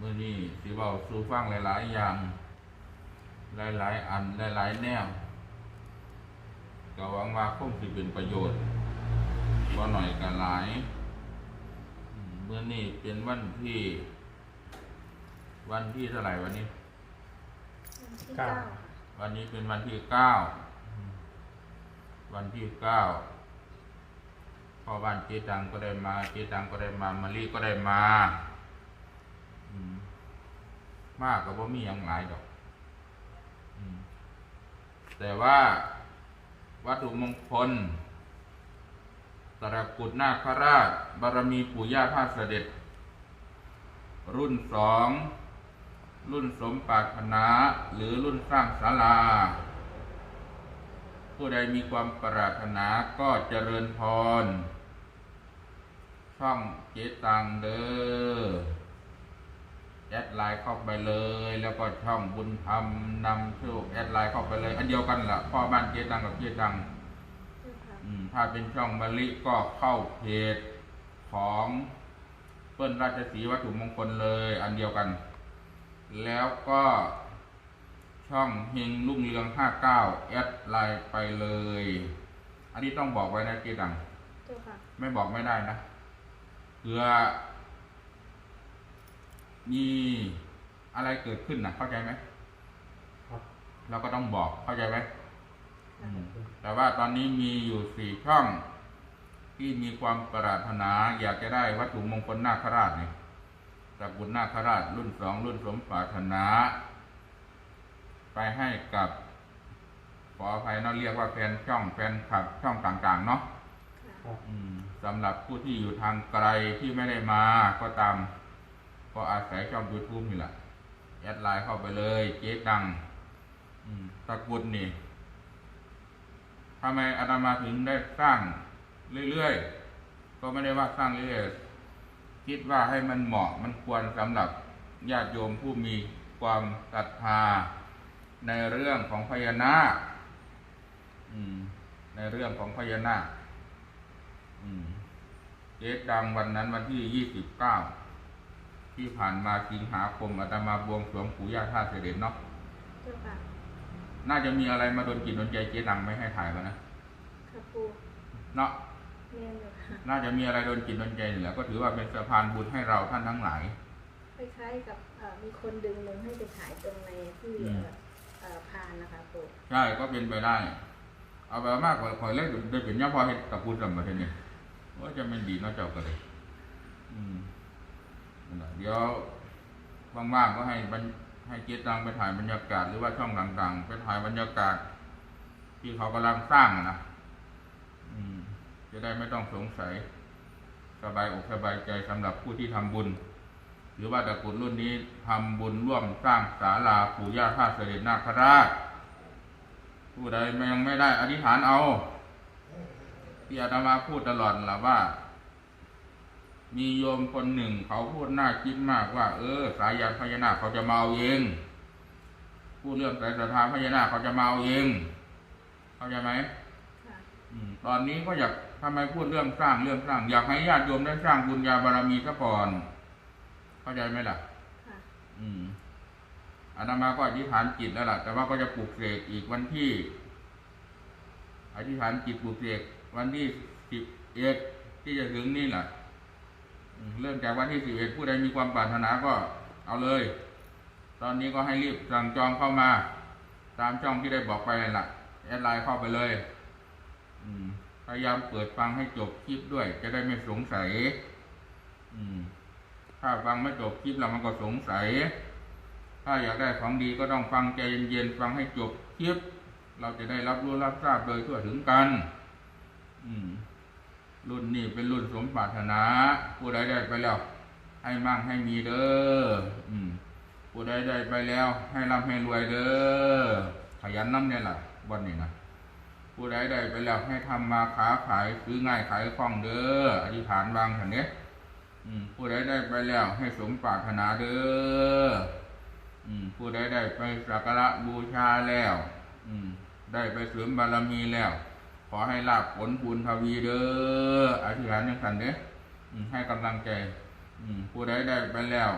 มื่อนี้สิเบาสู่ฟังหลายๆอย่าง หลายๆอันหลายๆแนวก็หวังว่าคงสิเป็นประโยชน์บ่หน่อยก็หลายอืมมื่อนี้เป็นวันที่ วันที่เท่าไหร่วันนี้วันที่เก้าเก้าวันนี้เป็นวันที่เก้าอืมวันที่เก้าพอบ้านเจตังก็ได้มาเจตังก็ได้มามารีก็ได้มาอืม มากก็บ่มีอย่างหลายดอกแต่ว่าวัตถุมงคลตระกุฎนาคราช บารมีปู่ย่าท่าเสด็จ รุ่นสอง รุ่นสมปรารถนาหรือรุ่นสร้างศาลา ผู้ใดมีความปรารถนาก็เจริญพร ช่องเจตังเด้อ แอดไลน์เข้าไปเลย แล้วก็ช่องบุญธรรมนำโชคแอดไลน์เข้าไปเลย อันเดียวกันละ่ะพ่อบ้านเจตังกับเจตังเจ้าค่ะอืมถ้าเป็นช่องมะลิก็เข้าเพจของเปิ้ลราชสีห์วัตถุมงคลเลย อันเดียวกัน แล้วก็ช่องเฮงรุ่งเรือง59แอดไลน์ไปเลย อันนี้ต้องบอกไว้นะเจดังเจ้าค่ะไม่บอกไม่ได้นะเผื่อ มีอะไรเกิดขึ้นนะเข้าใจไหมครับเราก็ต้องบอกเข้าใจไหมค่ะอืมแต่ว่าตอนนี้มีอยู่สี่ช่อง ที่มีความปรารถนา อยากจะได้วัตถุมงคลนาคราชเนี่ยตระกุฎนาคราชรุ่นสองรุ่นสมปรารถนา ไปให้กับขออภัยเนาะเรียกว่าแฟนช่องแฟนคลับช่องต่างๆ เนาะค่ะครับอืมสำหรับผู้ที่อยู่ทางไกลที่ไม่ได้มาก็ตาม ก็อาศัยช่อง YouTube นี่แหละแอดไลน์เข้าไปเลยเจ๊ดังตะกุฎนี่ทำไมอาตมาถึงได้สร้างเรื่อยๆ ก็ไม่ได้ว่าสร้างเรื่อยๆ คิดว่าให้มันเหมาะมันควรสำหรับญาติโยมผู้มีความศรัทธาในเรื่องของพญานาคในเรื่องของพญานาคเจ๊ดังวันนั้นวันที่ยี่สิบเก้า ที่ผ่านมาสิงหาคมอาตมาบวงสรวงปู่ย่าท่าเสด็จเนาะเจ้าค่ะน่าจะมีอะไรมาโดนจิตโดนใจเจ๊ดังไม่ให้ถ่ายมานะค่ะปูเนาะเรียนอยู่ค่ะน่าจะมีอะไรโดนจิตโดนใจนี่แหละก็ถือว่าเป็นสะพานบุญให้เราท่านทั้งหลายคล้ายๆกับเอ่อมีคนดึงลงให้ไปถ่ายตรงในที่อืมเอ่อเอ่อพานนะคะปูใช่ก็เป็นไปได้ เอาไปมากกว่าคอยเล็กได้เป็นย่าพอเห็ดตะปูสมบัติเนี่ยว่าจะไม่ดีเนาะเจ้าก็เลย อืม นั่นแหละเดี๋ยวว่างๆก็ให้บรรให้เจ๊ตังไปถ่ายบรรยากาศหรือว่าช่องต่างๆ ไปถ่ายบรรยากาศ ที่เขากำลังสร้างนะอืม จะได้ไม่ต้องสงสัย สบายอกสบายใจสำหรับผู้ที่ทำบุญ หรือว่าตระกุดรุ่นนี้ทำบุญร่วมสร้างศาลาปู่ย่าท่าเสด็จนาคราชผู้ใดยังไม่ได้อธิษฐานเอาที่อาตมาพูดตลอดละว่า มีโยมคนหนึ่งเขาพูดน่าคิดมากว่า เออ สายยานพญานาคเขาจะมาเอาเองพูดเรื่องสายศรัทธาพญานาคเขาจะมาเอาเองเข้าใจไหมค่ะอืมตอนนี้ก็อยากทำไมพูดเรื่องสร้างเรื่องสร้าง อยากให้ญาติโยมได้สร้างบุญญาบารมีซะก่อน เข้าใจไหมล่ะค่ะอืมอาตมาก็อธิษฐานจิตแล้วล่ะ แต่ว่าก็จะปลูกเสกอีกวันที่อธิษฐานจิตปลูกเสกวันที่สิบเอ็ดที่จะถึงนี่แหละอืม เริ่มจากวันที่สิบเอ็ดผู้ใดมีความปรารถนาก็เอาเลย ตอนนี้ก็ให้รีบสั่งจองเข้ามา ตามช่องที่ได้บอกไปแหละแอดไลน์เข้าไปเลยพยายามเปิดฟังให้จบคลิปด้วย จะได้ไม่สงสัยถ้าฟังไม่จบคลิปแล้วมันก็สงสัย ถ้าอยากได้ของดีก็ต้องฟังใจเย็นๆฟังให้จบคลิป เราจะได้รับรู้รับทราบโดยทั่วถึงกัน อืม รุ่นนี้เป็นรุ่นสมปรารถนา ผู้ใดได้ไปแล้ว ให้มั่งให้มีเด้ออืมผู้ใดได้ไปแล้ว ให้ร่ำให้รวยเด้อขยันน้ำเนี่ยล่ะวันนี้นะผู้ใดได้ไปแล้วให้ทำมาค้าขายซื้อง่ายขายคล่องเด้ออธิษฐานวางแันเนี้ยอืมผู้ใดได้ไปแล้วให้สมปรารถนาเด้ออืมผู้ใดได้ไปสักการะบูชาแล้วอืมได้ไปเสริมบารมีแล้ว ขอให้ลาบผลบุญทวีเด้ออธิษฐานย่างสันเด้อให้กำลังใจผู้ใดได้ไปแล้ว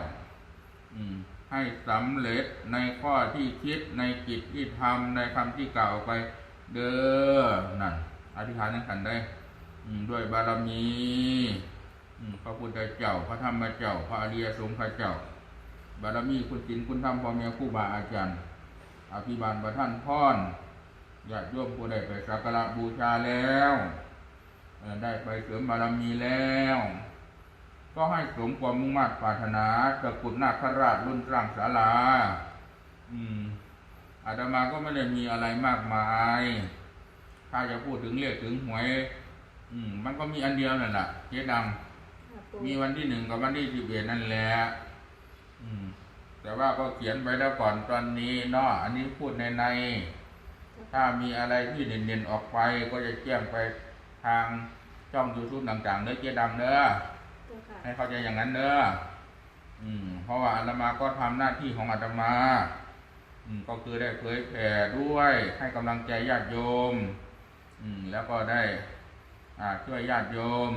ให้สำเร็จในข้อที่คิดในกิจที่ทำในคำที่กล่าวไป เด้อนั่นอธิษฐานนั่นกันได้ด้วยบารมีพระพุทธเจ้า พระธรรมเจ้า พระอริยสงฆ์เจ้า บารมีคุณศีลคุณธรรมพ่อแม่ครูบาอาจารย์ อภิบาลประท่านพร ญาติโยมผู้ได้ไปสักการะบูชาแล้วเอ่อได้ไปเสริมบารมีแล้ว ก็ให้สมความมุ่งมั่นปรารถนาตะกรุดนาคราชรุ่นสร้างศาลา อืมอาตมาก็ไม่ได้มีอะไรมากมาย ถ้าจะพูดถึงเลขถึงหวย อืม มันก็มีอันเดียวนั่นแหละเจ๊ดำค่ะปูมีวันที่หนึ่งกับวันที่สิบเอ็ดนั่นแหละอืม แต่ว่าก็เขียนไปแล้วก่อนตอนนี้เนาะอันนี้พูดในใน ถ้ามีอะไรที่เด่นๆออกไปก็จะแจ้งไปทางช่องยูทูบต่างๆเด้อเจ๊ดำเด้อเจ้าค่ะให้เข้าใจอย่างนั้นเด้ออืม เพราะว่าอาตมาก็ทำหน้าที่ของอาตมา อืม ก็คือได้เผยแผ่ด้วยให้กำลังใจญาติโยม อืม แล้วก็ได้ อ่าช่วยญาติโยม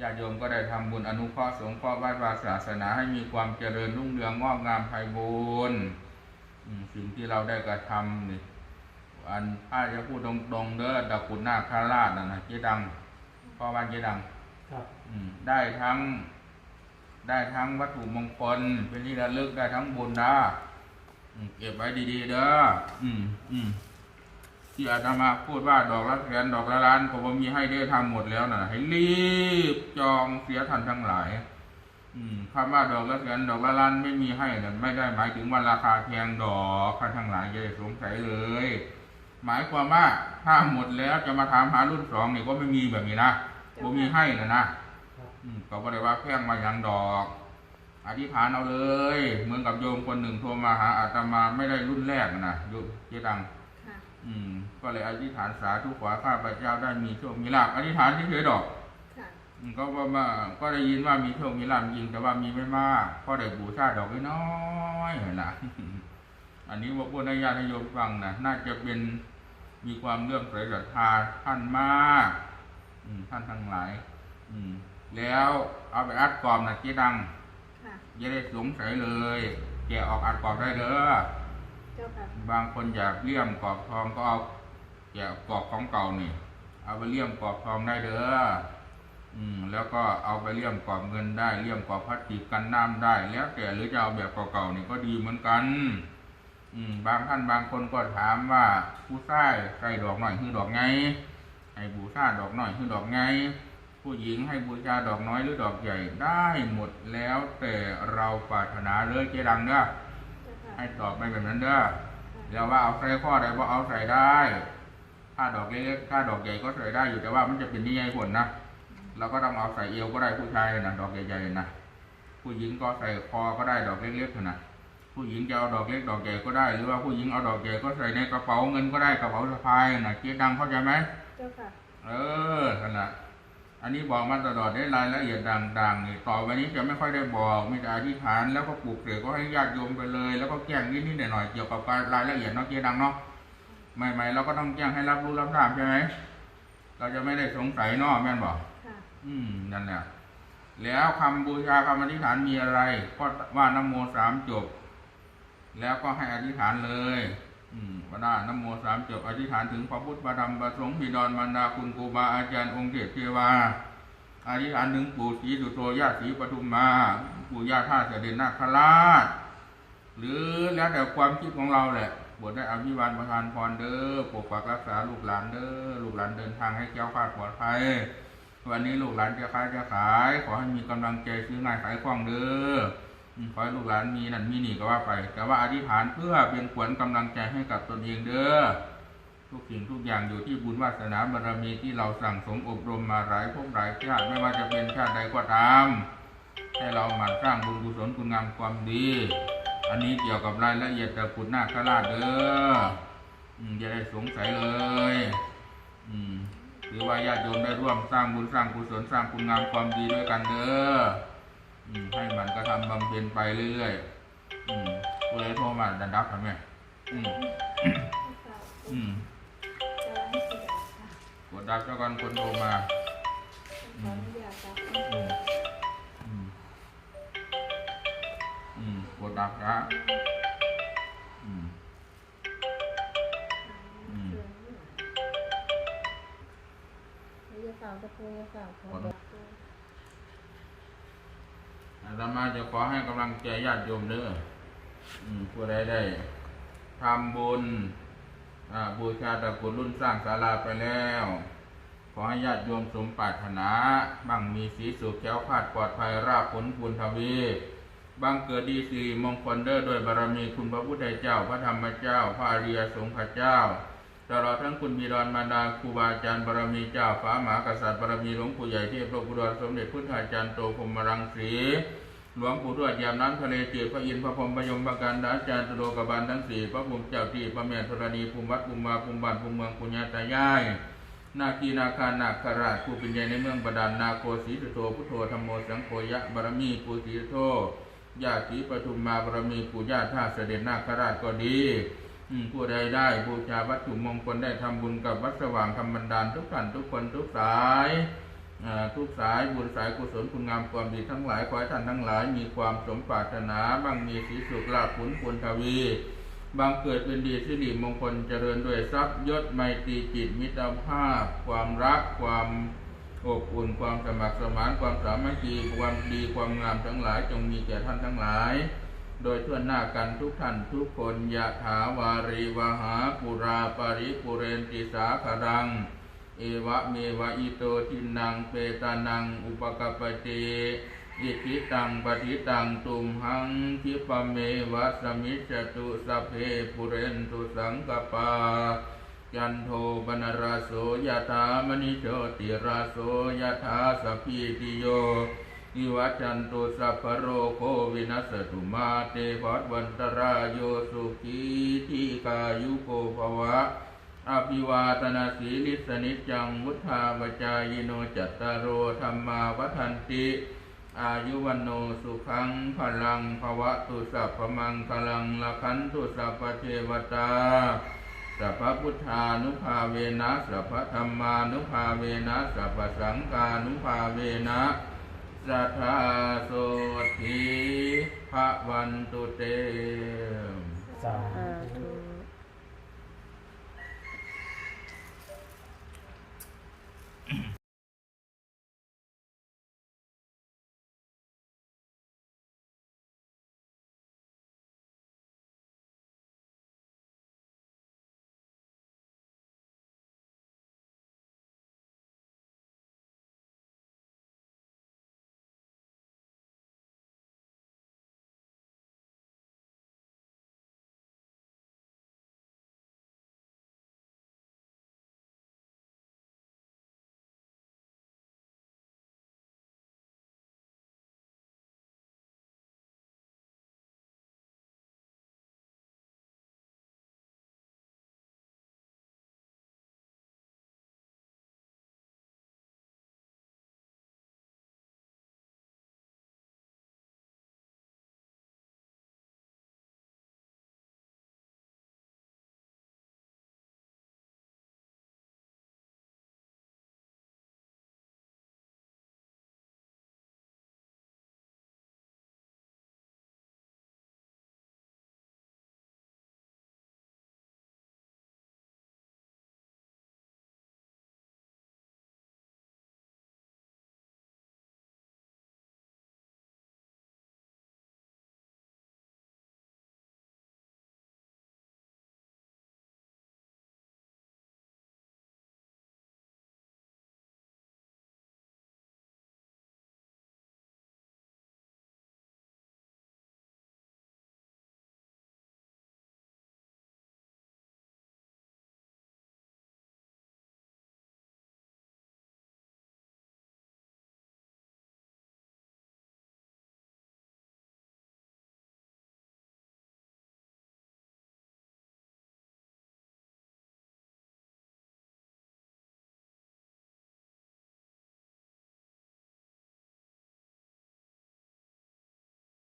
ญาติโยมก็ได้ทำบุญอนุเคราะห์สงเคราะห์วัดวาศาสนาให้มีความเจริญรุ่งเรืองงอกงามไพบูรณ์อืมสิ่งที่เราได้กระทำนี่ อันถ้าจะพูดตรงๆเด้อดอกกุฎนาคาราชนั่นนะเจ๊ดังพ่อบ้านเจ๊ดังครับอืมได้ทั้ง ได้ทั้งวัตถุมงคลเป็นที่ระลึกได้ทั้งบุญนะอืมเก็บไว้ดีๆเด้ออืมอืมที่อาตมาพูดว่าดอกละแสนดอกละล้านก็บ่มีให้ได้ทำหมดแล้วนะให้รีบจองเสียทันทั้งหลาย อืมคำว่าดอกละแสนดอกละล้านไม่มีให้นั่นไม่ได้หมายถึงว่าราคาแพงดอกท่านทั้งหลายอย่าได้สงสัยเลย หมายความว่าถ้าหมดแล้วจะมาถามหารุ่นสองนี่ก็ไม่มีแบบนี้นะบ่มีให้นะนะครับอืมก็บ่ได้ว่าแพงมาอย่างดอก อธิษฐานเอาเลย เหมือนกับโยมคนหนึ่งโทรมาหาอาตมาไม่ได้รุ่นแรกนะโยมเจดังค่ะอืม ก็เลยอธิษฐานสาธุขอข้าพเจ้าได้มีโชคมีลาภอธิษฐานเฉยๆดอกค่ะอืมก็ว่ามาก็ได้ยินว่ามีโชคมีลาภจริงแต่ว่ามีไม่มากก็ได้บูชาดอกน้อยๆเห็นละอันนี้ว่าพูดให้ญาติโยมฟังนะน่าจะเป็น มีความเลื่อมใสศรัทธาท่านมากอืมท่านทั้งหลาย อืม แล้วเอาไปอัดกรอบนะเจ๊ดังค่ะอย่าได้สงสัยเลยแกะออกอัดกรอบได้เด้อเจ้าค่ะบางคนอยากเลี่ยมกรอบทองก็เอาแกะกรอบของเก่านี่ เอาไปเลี่ยมกรอบทองได้เด้ออืม แล้วก็เอาไปเลี่ยมกรอบเงินได้เลี่ยมกรอบพลาสติกกันน้ำได้ แล้วแต่หรือจะเอาแบบเก่าๆนี่ก็ดีเหมือนกัน อืมบางท่านบางคนก็ถามว่าผู้ชายใส่ดอกหน่อยคือดอกไงให้บูชาดอกหน่อยคือดอกไง ผู้หญิงให้บูชาดอกน้อยหรือดอกใหญ่ได้หมดแล้วแต่เราปรารถนาเลยเจดังเด้อเจ้าค่ะให้ตอบไปแบบนั้นเด้อแล้วว่าเอาใส่ข้อใดว่าเอาใส่ได้ ถ้าดอกเล็กๆถ้าดอกใหญ่ก็ใส่ได้อยู่แต่ว่ามันจะเป็นนิยายผลนะเราก็ต้องเอาใส่เอวก็ได้ผู้ชายนะดอกใหญ่ๆนะผู้หญิงก็ใส่คอก็ได้ดอกเล็กๆนะ ผู้หญิงจะเอาดอกเล็กดอกใหญ่ก็ได้ หรือว่าผู้หญิงเอาดอกใหญ่ก็ใส่ในกระเป๋าเงินก็ได้กระเป๋าสะพายนะเจ๊ดังเข้าใจไหมเจ้าค่ะ เออนั่นแหละอันนี้บอกมาตลอดได้รายละเอียดดังๆนี่ต่อไปนี้จะไม่ค่อยได้บอกมีแต่อธิษฐานแล้วก็ปลูกเสกก็ให้ญาติโยมไปเลย แล้วก็แจ้งนิดๆหน่อยๆเกี่ยวกับรายละเอียดเนาะเจ๊ดังเนาะใหม่ๆเราก็ต้องแจ้งให้รับรู้รับทราบใช่ไหมเราจะไม่ได้สงสัยเนาะแม่นบอกค่ะอืมนั่นแหละแล้วคำบูชาคำอธิษฐานมีอะไรก็ว่านะโมสามจบ แล้วก็ให้อธิษฐานเลยอืมว่าได้นโมสามจบอธิษฐานถึงพระพุทธพระธรรมพระสงฆ์บิดรบรรดาคุณครูบาอาจารย์องค์เทพเทวาอธิษฐานถึงปู่ศรีสุโธย่าศรีปทุมมา ปู่ย่าท่าเสด็จนาคราช หรือแล้วแต่ความคิดของเราแหละบวชได้อภิวานประทานพรเด้อปกปักรักษาลูกหลานเด้อลูกหลานเดินทางให้แก้วคลาดปลอดภัยวันนี้ลูกหลานจะค้าจะขาย ขอให้มีกำลังใจซื้อง่ายขายคล่องเด้อ ขอให้ลูกหลานมีนั่นมีนี่ก็ว่าไป แต่ว่าอธิษฐานเพื่อเป็นขวัญกำลังใจให้กับตนเองเด้อทุกสิ่งทุกอย่างอยู่ที่บุญวาสนาบารมีที่เราสั่งสมอบรมมาหลายภพหลายชาติไม่ว่าจะเป็นชาติใดก็ตาม ให้เราหมั่นสร้างบุญกุศลคุณงามความดี อันนี้เกี่ยวกับรายละเอียดตะกุดนาคราชเด้ออย่าได้สงสัยเลยอืมถือว่าญาติโยมได้ร่วมสร้างบุญสร้างกุศลสร้างคุณงามความดีด้วยกันเด้อ ให้มันกระทำบำเพ็ญไปเรื่อยๆอืมกูเลยโทรมาดันดับทำไมอืมค่ะอืมจะให้เสียค่ะกดดับเจ้ากันคนโทรมาขออนุญาตครับอืมอืมอืมกดดับรับนะอืมอืมไม่จะฝ่าตะปูจะฝ่าขอบ อาตมาจะขอให้กำลังใจญาติโยมเด้อผู้ใดได้ทำบุญบูชาตะกุดรุ่นสร้างศาลาไปแล้ว ขอให้ญาติโยมสมปรารถนาบังมีสีสุขแก้วคลาดปลอดภัยราบผลบุญทวีบังเกิดดีสีมงคลเด้อด้วยบารมีคุณพระพุทธเจ้า พระธรรมเจ้า พระอริยสงฆ์เจ้า ตลอดทั้งคุณบิดรมารดาครูบาอาจารย์บารมีเจ้าฟ้าหมากษัตริย์บารมีหลวงปู่ใหญ่เทพโลกบุตรสมเด็จพุทธาจารย์โตพรมรังสีหลวงปู่ทวดยามน้ำทะเลจืดพระอินทร์พระพรหมพระยมพระการดาจารย์ตุโลกบาลทั้งสี่พระภูมิเจ้าที่พระแม่ธรณีภูมิวัดภูมิมาภูมิบานภูมิเมืองปุญญาตายายนาคีนาคานาคราชผู้เป็นใหญ่ในเมืองบาดาลนาโคสีสุโธพุทโธธรรมโมสังโฆยะบารมีปูสีสุโธญาติปทุมมาบารมีปู่ย่าท่าเสด็จนาคราชก็ดี ผู้ใดได้บูชาวัตถุมงคลได้ทำบุญกับวัดสว่างธรรมบันดาลทุกท่านทุกคนทุกสายทุกสายบุญสายกุศลคุณงามความดีทั้งหลายขอให้ท่านทั้งหลาย มีความสมปรารถนาบางมีสีสุขลาภผลผลทวีบางเกิดเป็นดีสิริมงคลเจริญด้วยทรัพย์ยศไมตรีจิตมิตรภาพ ความรักความอบอุ่นความสมัครสมานความสามัคคีความดีความงามทั้งหลายจงมีแก่ท่านทั้งหลาย โดยทั่วหน้ากันทุกท่านทุกคนยะถาวารีวหาปุราปริปุเรนติสาครัง เอวะเมวะอิโตทินังเปตานังอุปกปปติอิทิตังปฏิตังตุมหังคิปเมวะสมิจตุสเพปุเรนตุสังกปาจันโทปนราโสยะถามณิโชติราโสยะถาสพีติโย อิวัจันตุสัพพโรโควินัสตุมาเตภวัตวันตรายโยสุขีทีกายุโกภวะอภิวาตนาสีลิสนิจังวุธาวจายโนจัตตารโอธรรมาวัฒนติ อายุวันโนสุขังพลังภวะตุสัพพมังคลังละคันตุสัพพเทวตาสัพพพุทธานุภาเวนะสัพพธรรมานุภาเวนะสัพพสังฆานุภาเวนะ สัทธาโสธีพระวันตุเตสาธุ